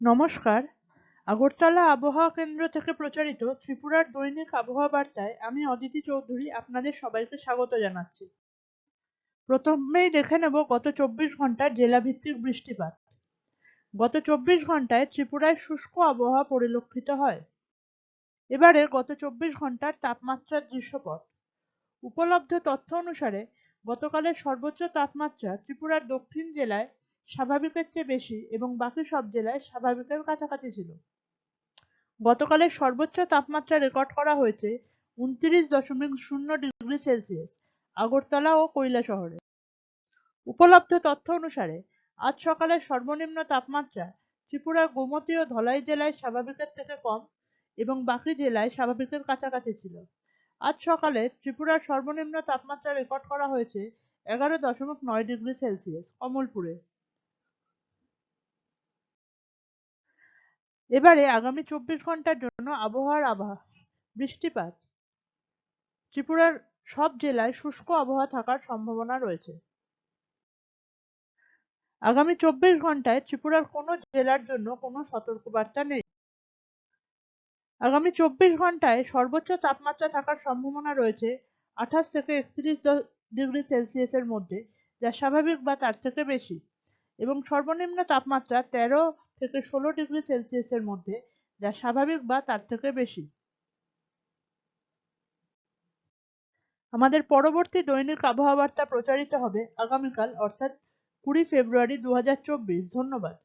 নমস্কার। আগরতলা আবহাওয়া কেন্দ্র থেকে প্রচারিত ত্রিপুরার দৈনিক আবহাওয়া বার্তায় আমি অদিতি চৌধুরী আপনাদের সবাইকে স্বাগত জানাচ্ছি। প্রথমেই দেখে নেব গত চব্বিশ ঘণ্টার জেলাভিত্তিক বৃষ্টিপাত। গত চব্বিশ ঘন্টায় ত্রিপুরায় শুষ্ক আবহাওয়া পরিলক্ষিত হয়। এবারে গত চব্বিশ ঘণ্টার তাপমাত্রার দৃশ্যপট। উপলব্ধ তথ্য অনুসারে গতকালের সর্বোচ্চ তাপমাত্রা ত্রিপুরার দক্ষিণ জেলায় স্বাভাবিকের চেয়ে বেশি এবং বাকি সব জেলায় স্বাভাবিকের কাছাকাছি ছিল। গতকালের সর্বোচ্চ তাপমাত্রা রেকর্ড করা হয়েছে উনত্রিশ দশমিক শূন্য ডিগ্রি সেলসিয়াস, আগরতলা ও কৈলা শহরে। উপলব্ধ তথ্য অনুসারে, আজ সকালে সর্বনিম্ন তাপমাত্রা ত্রিপুরার গোমতী ও ধলাই জেলায় স্বাভাবিকের থেকে কম এবং বাকি জেলায় স্বাভাবিকের কাছাকাছি ছিল। আজ সকালে ত্রিপুরার সর্বনিম্ন তাপমাত্রা রেকর্ড করা হয়েছে এগারো দশমিক নয় ডিগ্রি সেলসিয়াস, কমলপুরে। এবারে আগামী চব্বিশ ঘণ্টার জন্য আবহাওয়ার আভাস বৃষ্টিপাত। ত্রিপুরার সব জেলায় শুষ্ক আবহাওয়া থাকার সম্ভাবনা রয়েছে। আগামী চব্বিশ ঘন্টায় ত্রিপুরার কোনো জেলার জন্য কোনো সতর্কবার্তা নেই। আগামী চব্বিশ ঘন্টায় সর্বোচ্চ তাপমাত্রা থাকার সম্ভাবনা রয়েছে আঠাশ থেকে একত্রিশ ডিগ্রি সেলসিয়াসের মধ্যে, যা স্বাভাবিক বা তার থেকে বেশি। এবং সর্বনিম্ন তাপমাত্রা তেরো থেকে ষোলো ডিগ্রি সেলসিয়াসের মধ্যে, যা স্বাভাবিক বা তার থেকে বেশি। আমাদের পরবর্তী দৈনিক আবহাওয়া বার্তা প্রচারিত হবে আগামীকাল, অর্থাৎ কুড়ি ফেব্রুয়ারি দু হাজার চব্বিশ। ধন্যবাদ।